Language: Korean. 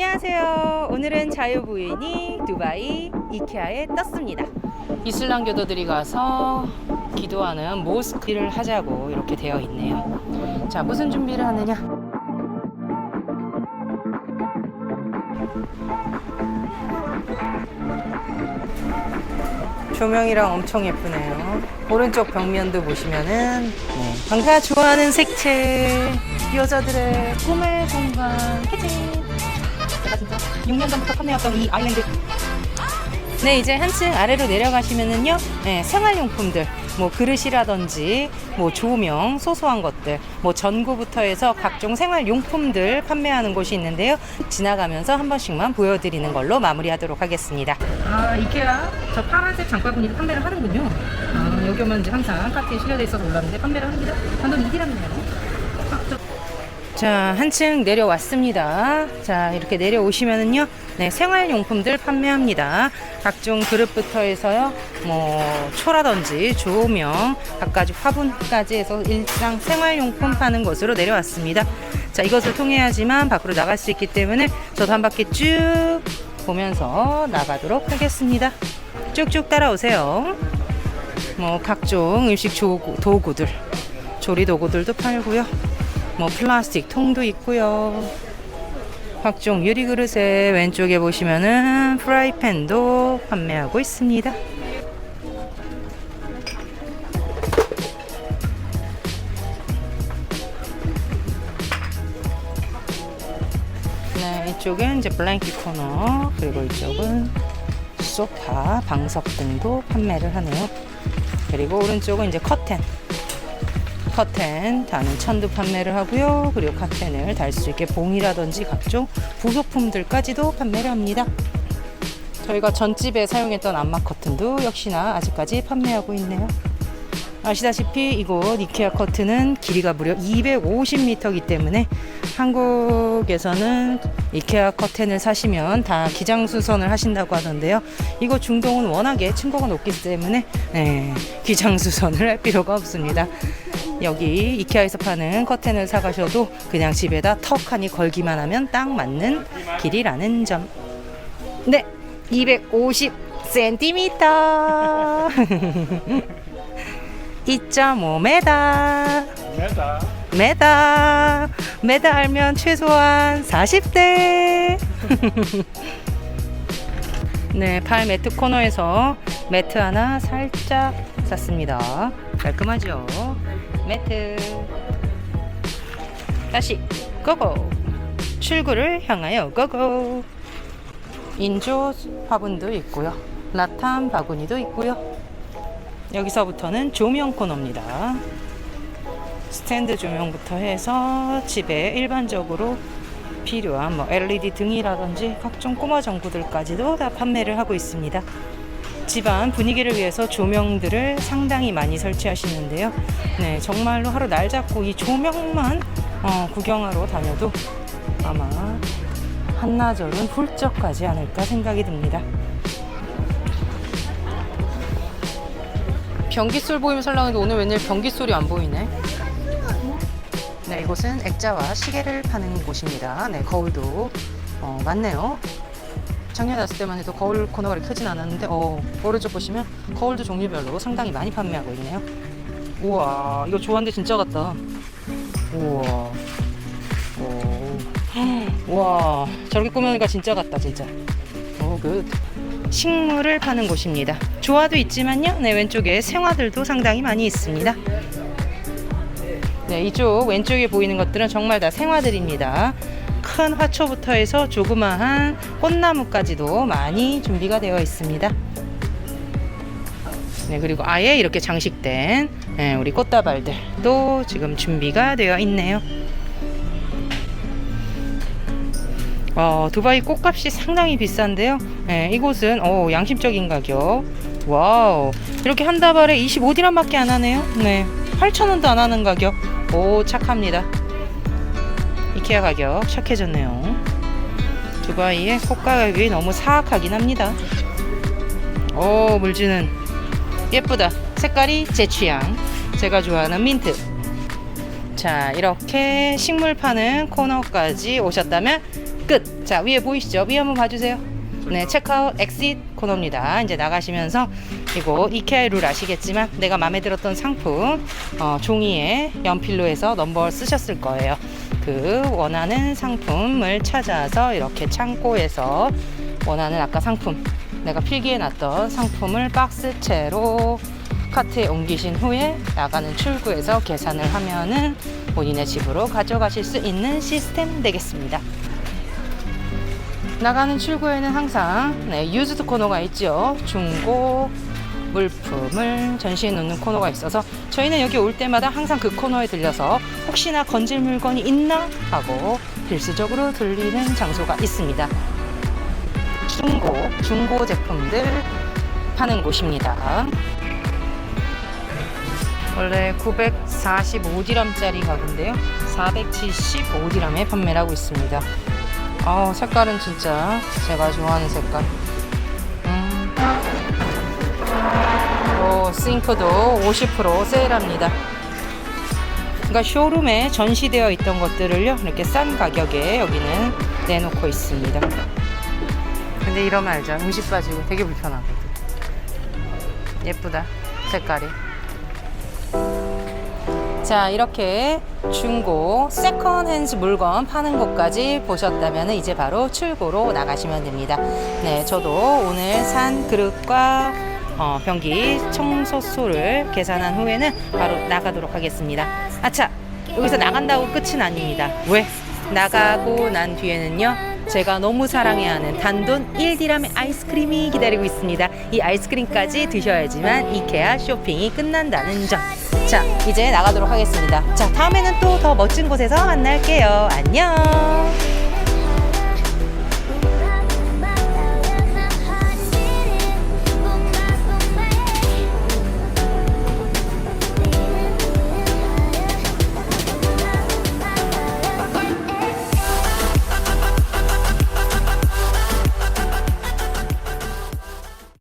안녕하세요. 오늘은 자유부인이 두바이 이케아에 떴습니다. 이슬람 교도들이 가서 기도하는 모스크를 하자고 이렇게 되어 있네요. 자, 무슨 준비를 하느냐? 조명이랑 엄청 예쁘네요. 오른쪽 벽면도 보시면은 네. 방가 좋아하는 색채 여자들의 꿈의 공간 제가 진짜? 6년 전부터 판매했던 이 아일랜드. 네 이제 한층 아래로 내려가시면은요 네, 생활용품들 뭐 그릇이라든지 뭐 조명 소소한 것들 뭐 전구부터 해서 각종 생활용품들 판매하는 곳이 있는데요. 지나가면서 한 번씩만 보여드리는 걸로 마무리하도록 하겠습니다. 아 이케아 저 파란색 장바구니 판매를 하는군요. 아 여기 오면 이제 항상 카트에 실려져 있어서 몰랐는데 판매를 합니다. 방금 이기랍니다 자, 한층 내려왔습니다. 자, 이렇게 내려오시면은요, 네, 생활용품들 판매합니다. 각종 그릇부터 해서요, 뭐, 초라든지 조명, 갖가지 화분까지 해서 일상 생활용품 파는 곳으로 내려왔습니다. 자, 이것을 통해야지만 밖으로 나갈 수 있기 때문에 저도 한 바퀴 쭉 보면서 나가도록 하겠습니다. 쭉쭉 따라오세요. 뭐, 각종 음식 조- 도구들, 조리 도구들도 팔고요. 뭐 플라스틱 통도 있고요. 각종 유리 그릇에 왼쪽에 보시면은 프라이팬도 판매하고 있습니다. 네, 이쪽은 이제 블랭킷 코너 그리고 이쪽은 소파, 방석 등도 판매를 하네요. 그리고 오른쪽은 이제 커튼 커튼 다는 천도 판매를 하고요. 그리고 커튼을 달 수 있게 봉이라든지 각종 부속품들까지도 판매를 합니다. 저희가 전집에 사용했던 암막 커튼도 역시나 아직까지 판매하고 있네요. 아시다시피 이곳 이케아 커튼은 길이가 무려 250m이기 때문에 한국에서는 이케아 커튼을 사시면 다 기장수선을 하신다고 하던데요. 이곳 중동은 워낙에 층고가 높기 때문에 네, 기장수선을 할 필요가 없습니다. 여기 이케아에서 파는 커튼을 사가셔도 그냥 집에다 턱하니 걸기만 하면 딱 맞는 길이라는 점. 네, 250cm. 2.5m. 메다 메다. 메다 알면 최소한 40대. 네, 팔 매트 코너에서 매트 하나 살짝 샀습니다. 깔끔하죠? 매트. 다시 고고. 출구를 향하여 고고. 인조 화분도 있고요. 라탄 바구니도 있고요. 여기서부터는 조명 코너입니다. 스탠드 조명부터 해서 집에 일반적으로 필요한 뭐 LED 등이라든지 각종 꼬마 전구들까지도 다 판매를 하고 있습니다. 집안 분위기를 위해서 조명들을 상당히 많이 설치하시는데요. 네, 정말로 하루 날 잡고 이 조명만 어, 구경하러 다녀도 아마 한나절은 훌쩍 가지 않을까 생각이 듭니다. 변기솔 보이면 살라는데 오늘 웬일 변기솔이 안 보이네. 네, 이곳은 액자와 시계를 파는 곳입니다. 네, 거울도 어, 많네요. 작년에 왔을 때만 해도 거울 코너가 크진 않았는데 어, 오른쪽 보시면 거울도 종류별로 상당히 많이 판매하고 있네요. 우와, 이거 좋아하는데 진짜 같다. 우와. 오. 우와, 저렇게 꾸며니까 진짜 같다, 진짜. 오, 굿. 식물을 파는 곳입니다. 조화도 있지만요. 네, 왼쪽에 생화들도 상당히 많이 있습니다. 네, 이쪽 왼쪽에 보이는 것들은 정말 다 생화들입니다. 큰 화초부터 해서 조그마한 꽃나무까지도 많이 준비가 되어 있습니다. 네, 그리고 아예 이렇게 장식된 네, 우리 꽃다발들도 지금 준비가 되어 있네요. 어, 두바이 꽃값이 상당히 비싼데요. 네, 이곳은 어, 양심적인 가격. 와우. 이렇게 한 다발에 25디람밖에 안 하네요. 네. 8,000원도 안 하는 가격. 오, 착합니다. 이케아 가격 착해졌네요. 두바이의 꽃 가격이 너무 사악하긴 합니다. 오, 물주는 예쁘다. 색깔이 제 취향. 제가 좋아하는 민트. 자, 이렇게 식물 파는 코너까지 오셨다면 끝. 자, 위에 보이시죠? 위에 한번 봐주세요. 네, 체크아웃 엑싯 코너입니다. 이제 나가시면서 이거 이케아의 룰 아시겠지만 내가 마음에 들었던 상품 어, 종이에 연필로 해서 넘버 쓰셨을 거예요. 그 원하는 상품을 찾아서 이렇게 창고에서 원하는 아까 상품 내가 필기해 놨던 상품을 박스채로 카트에 옮기신 후에 나가는 출구에서 계산을 하면은 본인의 집으로 가져가실 수 있는 시스템 되겠습니다. 나가는 출구에는 항상 네, 유즈드 코너가 있죠. 중고 물품을 전시해 놓는 코너가 있어서 저희는 여기 올 때마다 항상 그 코너에 들려서 혹시나 건질 물건이 있나 하고 필수적으로 들리는 장소가 있습니다. 중고, 중고 제품들 파는 곳입니다. 원래 945디람짜리 가구인데요. 475디람에 판매를 하고 있습니다. 아 색깔은 진짜 제가 좋아하는 색깔. 음. 오, 싱크도 50% 세일합니다. 그러니까 쇼룸에 전시되어 있던 것들을요 이렇게 싼 가격에 여기는 내놓고 있습니다. 근데 이러면 알죠 음식 빠지고 되게 불편하거든. 예쁘다 색깔이. 자 이렇게 중고 세컨 핸즈 물건 파는 곳까지 보셨다면 이제 바로 출고로 나가시면 됩니다 네 저도 오늘 산 그릇과 어, 변기 청소소를 계산한 후에는 바로 나가도록 하겠습니다 아차 여기서 나간다고 끝은 아닙니다 왜? 나가고 난 뒤에는요 제가 너무 사랑해하는 단돈 1디람의 아이스크림이 기다리고 있습니다. 이 아이스크림까지 드셔야지만 이케아 쇼핑이 끝난다는 점. 자, 이제 나가도록 하겠습니다. 자, 다음에는 또 더 멋진 곳에서 만날게요. 안녕!